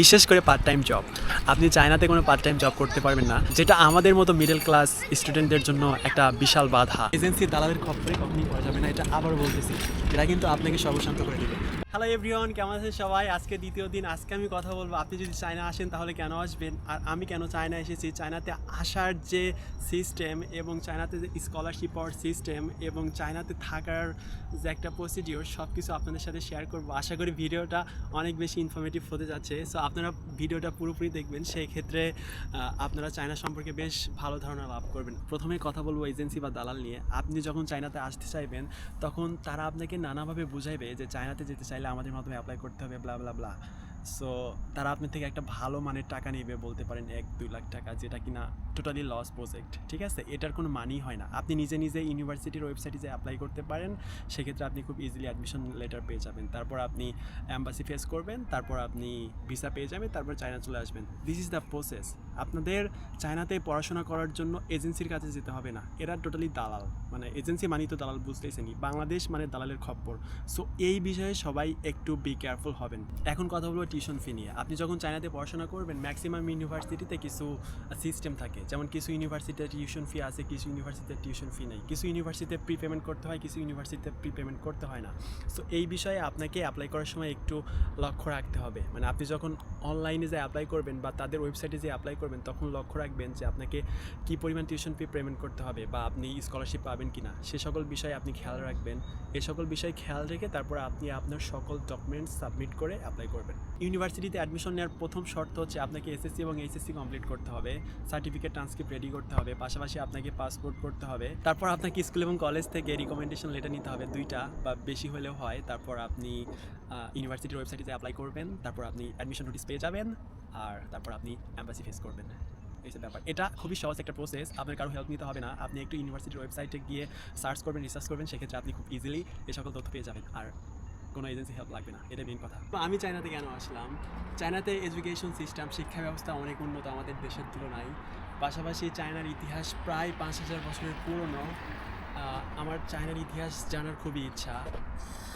বিশেষ করে part time job আপনি চায়নাতে কোনো পার্ট টাইম জব করতে পারবেন না, যেটা আমাদের মতো মিডল ক্লাস স্টুডেন্টদের জন্য একটা বিশাল বাধা। এজেন্সির দালালের খপ্পরে কখনই পাওয়া যাবে না, এটা আবার বলতেছি। এটা কিন্তু আপনাকে সর্বশান্ত করে দেবে। হ্যালো এভরিওয়ান কেমন আছেন সবাই? আজকে দ্বিতীয় দিন। আজকে আমি কথা বলব। আপনি যদি চায়না আসেন, তাহলে কেন আসবেন? আর আমি কেন চায়না এসেছি? চায়নাতে আসার যে সিস্টেম এবং চায়নাতে যে স্কলারশিপ পাওয়ার সিস্টেম এবং চায়নাতে থাকার যে একটা প্রসিডিওর সব কিছু আপনাদের সাথে শেয়ার করব। আশা করি ভিডিওটা অনেক বেশি ইনফরমেটিভ হতে যাচ্ছে। সো আপনারা ভিডিওটা পুরোপুরি দেখবেন। সেই ক্ষেত্রে আপনারা চায়না সম্পর্কে বেশ ভালো ধারণা লাভ করবেন। প্রথমে কথা বলব এজেন্সি বা দালাল নিয়ে। আপনি যখন চায়নাতে আসতে চাইবেন, তখন তারা আপনাকে নানাভাবে বুঝাইবে যে চায়নাতে যেতে চাইলে আমাদের মাধ্যমে অ্যাপ্লাই করতে হবে ব্লা ব্লা ব্লা সো তারা আপনি থেকে একটা ভালো মানের টাকা নেবে বলতে পারেন এক, দুই লাখ টাকা, যেটা কিনা টোটালি লস প্রজেক্ট ঠিক আছে? এটার কোনো মানি হয় না। আপনি নিজে নিজে ইউনিভার্সিটির ওয়েবসাইটে যে অ্যাপ্লাই করতে পারেন, সেক্ষেত্রে আপনি খুব ইজিলি অ্যাডমিশন লেটার পেয়ে যাবেন। তারপর আপনি অ্যাম্বাসি ফেস করবেন, তারপর আপনি ভিসা পেয়ে যাবেন, তারপর চায়না চলে আসবেন। দিস ইজ দ্য প্রসেস আপনাদের চায়নাতে পড়াশোনা করার জন্য এজেন্সির কাছে যেতে হবে না। এরা টোটালি দালাল। মানে এজেন্সি মানি তো দালাল বুঝতেছেনি বাংলাদেশ মানে দালালের খপ্পর। সো এই বিষয়ে সবাই একটু বি কেয়ারফুল হবেন। এখন কথা বলব টিউশন ফি নিয়ে। আপনি যখন চায়নাতে পড়াশোনা করবেন ম্যাক্সিমাম ইউনিভার্সিটিতে কিছু সিস্টেম থাকে। যেমন কিছু ইউনিভার্সিটিতে টিউশন ফি আছে, কিছু ইউনিভার্সিটিতে টিউশন ফি নেই। কিছু ইউনিভার্সিটিতে প্রি পেমেন্ট করতে হয়, কিছু ইউনিভার্সিটিতে প্রি পেমেন্ট করতে হয় না। সো এই বিষয়ে আপনাকে অ্যাপ্লাই করার সময় একটু লক্ষ্য রাখতে হবে। মানে আপনি যখন অনলাইনে যে অ্যাপ্লাই করবেন বা তাদের ওয়েবসাইটে যে অ্যাপ্লাই করবেন, তখন লক্ষ্য রাখবেন যে আপনাকে কী পরিমাণ টিউশন ফি পেমেন্ট করতে হবে বা আপনি স্কলারশিপ পাবেন কি না সে সকল বিষয়ে আপনি খেয়াল রাখবেন। এ সকল বিষয়ে খেয়াল রেখে তারপর আপনি আপনার সকল ডকুমেন্টস সাবমিট করে অ্যাপ্লাই করবেন। ইউনিভার্সিটিতে অ্যাডমিশন নেওয়ার প্রথম শর্ত হচ্ছে আপনাকে এসএসসি এবং এইচএসসি কমপ্লিট করতে হবে। সার্টিফিকেট ট্রান্সক্রিপ্ট রেডি করতে হবে। পাশাপাশি আপনাকে পাসপোর্ট করতে হবে। তারপর আপনাকে স্কুল এবং কলেজ থেকে রিকমেন্ডেশন লেটার নিতে হবে দুইটা বা বেশি হলেও হয়। তারপর আপনি ইউনিভার্সিটির ওয়েবসাইটে অ্যাপ্লাই করবেন। তারপর আপনি অ্যাডমিশন নোটিস পেয়ে যাবেন। আর তারপর আপনি অ্যাম্বাসি ফেস করবেন। এই যে ব্যাপার। এটা খুবই সহজ একটা প্রসেস আপনার কারও হেল্প নিতে হবে না। আপনি একটু ইউনিভার্সিটির ওয়েবসাইটে গিয়ে সার্চ করবেন রিসার্চ করবেন। সেক্ষেত্রে আপনি খুব ইজিলি এই সকল তথ্য পেয়ে যাবেন। আর কোনো এজেন্সি হেল্প লাগবে না এটা মেন কথা। আমি চায়নাতে কেন আসলাম? চায়নাতে এডুকেশন সিস্টেম শিক্ষা ব্যবস্থা অনেক উন্নত আমাদের দেশের তুলনায়। পাশাপাশি চায়নার ইতিহাস প্রায় পাঁচ হাজার বছরের পুরনো। আমার চায়নার ইতিহাস জানার খুবই ইচ্ছা।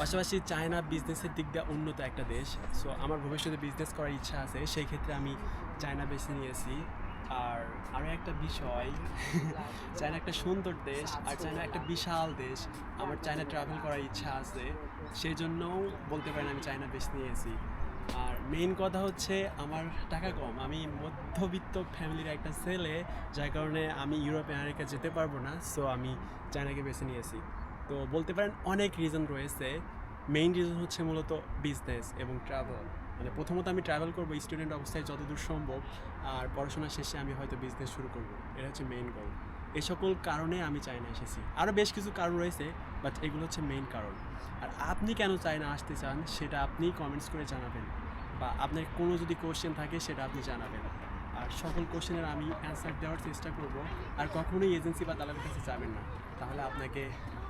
পাশাপাশি চায়না বিজনেসের দিক দিয়ে উন্নত একটা দেশ। সো আমার ভবিষ্যতে বিজনেস করার ইচ্ছা আছে, সেই ক্ষেত্রে আমি চায়না বেছে নিয়েছি। আর আরও একটা বিষয়, চায়না একটা সুন্দর দেশ আর চায়না একটা বিশাল দেশ। আমার চায়না ট্রাভেল করার ইচ্ছা আছে সেই জন্যও বলতে পারেন আমি চায়না বেছে নিয়েছি আর মেইন কথা হচ্ছে আমার টাকা কম। আমি মধ্যবিত্ত ফ্যামিলির একটা ছেলে, যার কারণে আমি ইউরোপ আমেরিকা যেতে পারব না সো আমি চায়নাকে বেছে নিয়েছি তো বলতে পারেন অনেক রিজন রয়েছে। মেইন রিজন হচ্ছে মূলত বিজনেস এবং ট্রাভেল মানে প্রথমত আমি ট্রাভেল করব স্টুডেন্ট অবস্থায় যতদূর সম্ভব, আর পড়াশোনা শেষে আমি হয়তো বিজনেস শুরু করব। এটা হচ্ছে মেইন গোল এই সকল কারণে আমি চায়না এসেছি আরও বেশ কিছু কারণ রয়েছে বাট এগুলো হচ্ছে মেইন কারণ। আর আপনি কেন চায়না আসতে চান, সেটা আপনি কমেন্টস করে জানাবেন, বা আপনার কোনো যদি কোশ্চেন থাকে, সেটা আপনি জানাবেন। আর সকল কোশ্চেনের আমি অ্যান্সার দেওয়ার চেষ্টা করব, আর কখনোই এজেন্সি বা দালালের কাছে যাবেন না। তাহলে আপনাকে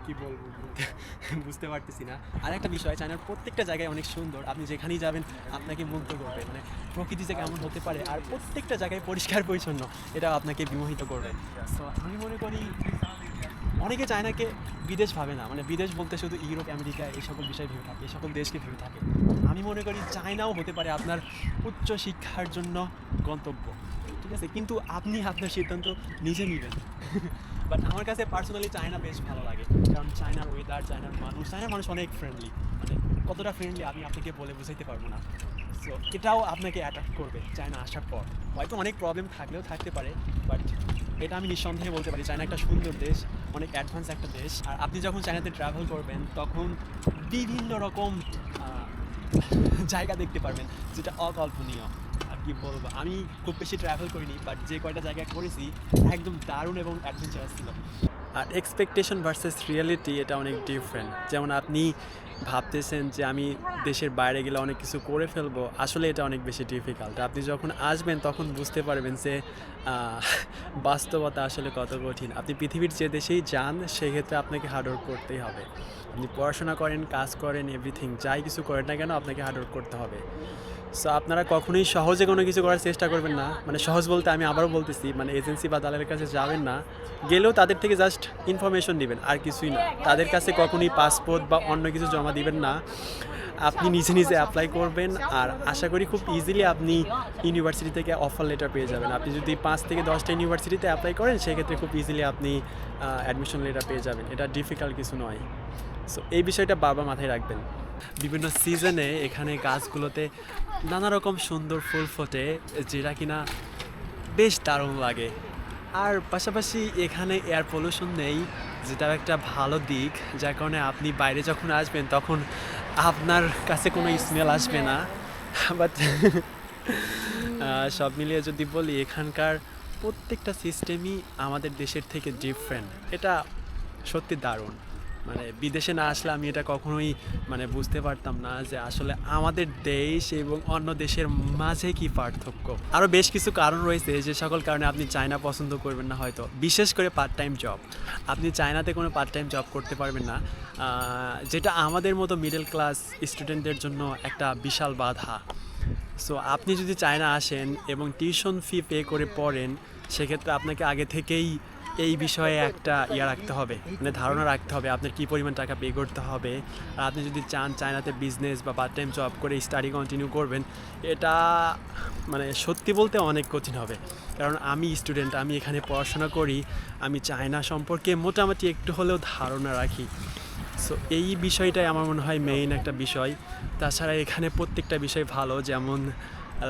কি বলব বুঝতে পারতেছি না। আর একটা বিষয় চায়নার প্রত্যেকটা জায়গায় অনেক সুন্দর। আপনি যেখানেই যাবেন, আপনাকে মুগ্ধ করবে। মানে প্রকৃতি যে কেমন হতে পারে, আর প্রত্যেকটা জায়গায় পরিষ্কার পরিচ্ছন্ন এটা আপনাকে বিমোহিত করবে। সো আমি মনে করি, অনেকে চায়নাকে বিদেশ ভাবে না। মানে বিদেশ বলতে শুধু ইউরোপ, আমেরিকা, এই সকল বিষয় ভেবে থাকে, এই সকল দেশকে ভেবে থাকে। আমি মনে করি চায়নাও হতে পারে আপনার উচ্চ শিক্ষার জন্য গন্তব্য। ঠিক আছে? কিন্তু আপনি আপনার সিদ্ধান্ত নিজে নেবেন। বাট আমার কাছে পার্সোনালি চায়না বেশ ভালো লাগে। কারণ চায়নার ওয়েদার চায়নার মানুষ চায়নার মানুষ অনেক ফ্রেন্ডলি মানে কতটা ফ্রেন্ডলি আমি আপনাকে বলে বুঝাইতে পারব না। সো এটাও আপনাকে অ্যাট্রাক্ট করবে চায়না আসার পর। হয়তো অনেক প্রবলেম থাকলেও থাকতে পারে বাট এটা আমি নিঃসন্দেহে বলতে পারি চায়না একটা সুন্দর দেশ, অনেক অ্যাডভান্স একটা দেশ। আর আপনি যখন চায়নাতে ট্রাভেল করবেন, তখন বিভিন্ন রকম জায়গা দেখতে পারবেন, যেটা অকল্পনীয়। কি বলব? আমি খুব বেশি ট্রাভেল করিনি বাট যে কয়টা জায়গায় করেছি, একদম দারুণ এবং অ্যাডভেঞ্চারাস ছিল। আর এক্সপেকটেশন ভার্সেস রিয়ালিটি এটা অনেক ডিফারেন্ট যেমন আপনি ভাবতেছেন যে আমি দেশের বাইরে গেলে অনেক কিছু করে ফেলব, আসলে এটা অনেক বেশি ডিফিকাল্ট আপনি যখন আসবেন, তখন বুঝতে পারবেন যে বাস্তবতা আসলে কত কঠিন। আপনি পৃথিবীর যে দেশেই যান, সেক্ষেত্রে আপনাকে হার্ডওয়ার্ক করতেই হবে। আপনি পড়াশোনা করেন, কাজ করেন এভরিথিং যাই কিছু করেন না কেন আপনাকে হার্ডওয়ার্ক করতে হবে। সো আপনারা কখনোই সহজে কোনো কিছু করার চেষ্টা করবেন না। মানে সহজ বলতে আমি আবারও বলতেছি মানে এজেন্সি বা দালালের কাছে যাবেন না। গেলেও তাদের থেকে জাস্ট ইনফরমেশন নেবেন আর কিছুই না। তাদের কাছে কখনোই পাসপোর্ট বা অন্য কিছু জমা দিবেন না। আপনি নিজে নিজে অ্যাপ্লাই করবেন, আর আশা করি খুব ইজিলি আপনি ইউনিভার্সিটি থেকে অফার লেটার পেয়ে যাবেন। আপনি যদি পাঁচ থেকে দশটা ইউনিভার্সিটিতে অ্যাপ্লাই করেন, সেক্ষেত্রে খুব ইজিলি আপনি অ্যাডমিশন লেটার পেয়ে যাবেন। এটা ডিফিকাল্ট কিছু নয়। সো এই বিষয়টা বাবা মাথায় রাখবেন। বিভিন্ন সিজনে এখানে গাছগুলোতে নানা রকম সুন্দর ফুল ফোটে, যেটা কিনা বেশ দারুণ লাগে। আর পাশাপাশি এখানে এয়ার পলিউশন নেই যেটা একটা ভালো দিক। যার কারণে আপনি বাইরে যখন আসবেন, তখন আপনার কাছে কোনো স্মেল আসবে না। বাট সব মিলিয়ে যদি বলি, এখানকার প্রত্যেকটা সিস্টেমই আমাদের দেশের থেকে ডিফারেন্ট এটা সত্যি দারুণ। মানে বিদেশে না আসলে আমি এটা কখনোই মানে বুঝতে পারতাম না যে আসলে আমাদের দেশ এবং অন্য দেশের মাঝে কি পার্থক্য। আরও বেশ কিছু কারণ রয়েছে যে সকল কারণে আপনি চায়না পছন্দ করবেন না হয়তো, বিশেষ করে পার্ট টাইম জব আপনি চায়নাতে কোনো পার্ট টাইম জব করতে পারবেন না যেটা আমাদের মতো মিডল ক্লাস স্টুডেন্টদের জন্য একটা বিশাল বাধা। সো আপনি যদি চায়না আসেন এবং টিউশন ফি পে করে পড়েন, সেক্ষেত্রে আপনাকে আগে থেকেই এই বিষয়ে একটা ইয়া রাখতে হবে মানে ধারণা রাখতে হবে আপনার কী পরিমাণ টাকা পে করতে হবে। আর আপনি যদি চান চায়নাতে বিজনেস বা পার্ট টাইম জব করে স্টাডি কন্টিনিউ করবেন, এটা মানে সত্যি বলতে অনেক কঠিন হবে। কারণ আমি স্টুডেন্ট আমি এখানে পড়াশোনা করি, আমি চায়না সম্পর্কে মোটামুটি একটু হলেও ধারণা রাখি। সো এই বিষয়টাই আমার মনে হয় মেইন একটা বিষয়। তাছাড়া এখানে প্রত্যেকটা বিষয় ভালো, যেমন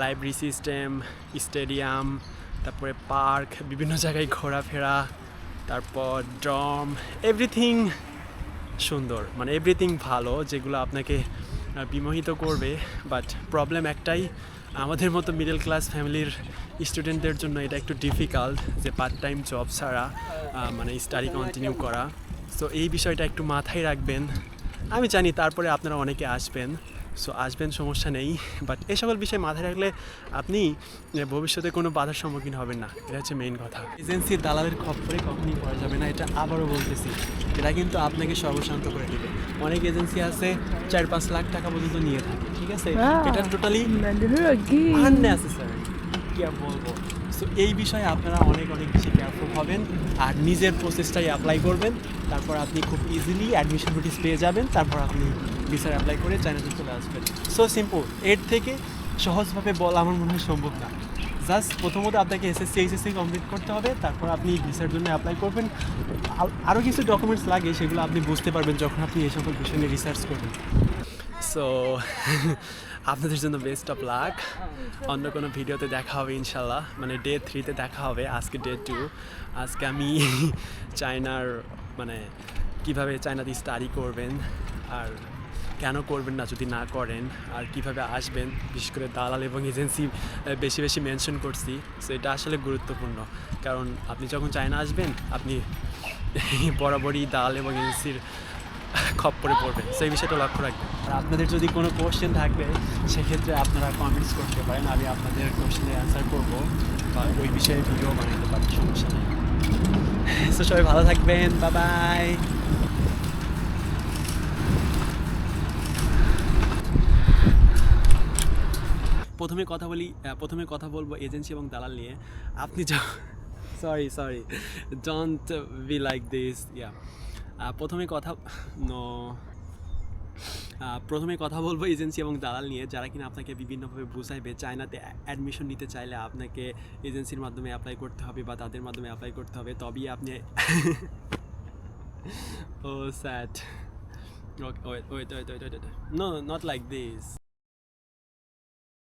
লাইব্রেরি সিস্টেম স্টেডিয়াম তারপরে পার্ক বিভিন্ন জায়গায় ঘোরাফেরা তারপর ড্রম এভরিথিং সুন্দর। মানে এভরিথিং ভালো, যেগুলো আপনাকে বিমোহিত করবে। বাট প্রবলেম একটাই, আমাদের মতো মিডল ক্লাস ফ্যামিলির স্টুডেন্টদের জন্য এটা একটু ডিফিকাল্ট যে পার্ট টাইম জব ছাড়া মানে স্টাডি কন্টিনিউ করা। সো এই বিষয়টা একটু মাথায় রাখবেন। আমি জানি তারপরে আপনারা অনেকে আসবেন। সো আসবেন সমস্যা নেই বাট এই সকল বিষয় মাথায় রাখলে আপনি ভবিষ্যতে কোনো বাধার সম্মুখীন হবেন না। এটা হচ্ছে মেইন কথা। এজেন্সির দালালের খপ্পরে কখনই পড়া যাবে না এটা আবারও বলতেছি। এটা কিন্তু আপনাকে সর্বশান্ত করে দেবে। অনেক এজেন্সি আছে চার পাঁচ লাখ টাকা পর্যন্ত নিয়ে থাকে ঠিক আছে? এটা টোটালি আননেসেসারি কি? আর বলব? সো এই বিষয়ে আপনারা অনেক অনেক বেশি কেয়ারফুল হবেন আর নিজের প্রসেসটাই অ্যাপ্লাই করবেন। তারপর আপনি খুব ইজিলি অ্যাডমিশন নোটিস পেয়ে যাবেন তারপর আপনি ভিসার অ্যাপ্লাই করে চাইনাতে চলে আসবেন। সো সিম্পল এর থেকে সহজভাবে বলা আমার মনে হয় সম্ভব না। জাস্ট প্রথমত আপনাকে এসএসসি এইচএসসি কমপ্লিট করতে হবে, তারপর আপনি ভিসার জন্য অ্যাপ্লাই করবেন। আরও কিছু ডকুমেন্টস লাগে, সেগুলো আপনি বুঝতে পারবেন যখন আপনি এই সকল বিষয় নিয়ে রিসার্চ করবেন। সো আপনাদের জন্য বেস্ট অফ লাক অন্য কোনো ভিডিওতে দেখা হবে ইনশাল্লাহ মানে ডে থ্রিতে দেখা হবে, আজকে ডে টু আজকে আমি চায়নার মানে কীভাবে চায়নাতে স্টাডি করবেন, আর কেন করবেন না যদি না করেন? আর কীভাবে আসবেন? বিশেষ করে দালাল এবং এজেন্সি বেশি বেশি মেনশন করছি। সো এটা আসলে গুরুত্বপূর্ণ। কারণ আপনি যখন চায়না আসবেন, আপনি বরাবরই দালাল এবং এজেন্সির খপ্পরে পড়বে সেই বিষয়টা লক্ষ্য রাখবেন। আর আপনাদের যদি কোনো কোশ্চেন থাকবে সেক্ষেত্রে আপনারা কমেন্টস করতে পারেন। আমি আপনাদের কোশ্চেনের অ্যান্সার করব। বা ওই বিষয়ে ভিডিও বানাতে পারি, সমস্যা নেই। সবাই ভালো থাকবেন। বা বাই প্রথমে কথা বলি প্রথমে কথা বলব এজেন্সি এবং দালাল নিয়ে। আপনি sorry sorry don't be like this yeah প্রথমে কথা নো প্রথমে কথা বলব এজেন্সি এবং দালাল নিয়ে। যারা কিনা আপনাকে বিভিন্নভাবে বুঝাইবে, চায়নাতে অ্যাডমিশন নিতে চাইলে আপনাকে এজেন্সির মাধ্যমে অ্যাপ্লাই করতে হবে বা তাদের মাধ্যমে অ্যাপ্লাই করতে হবে। তবেই আপনি ও স্যাট okay wait wait wait wait no not like this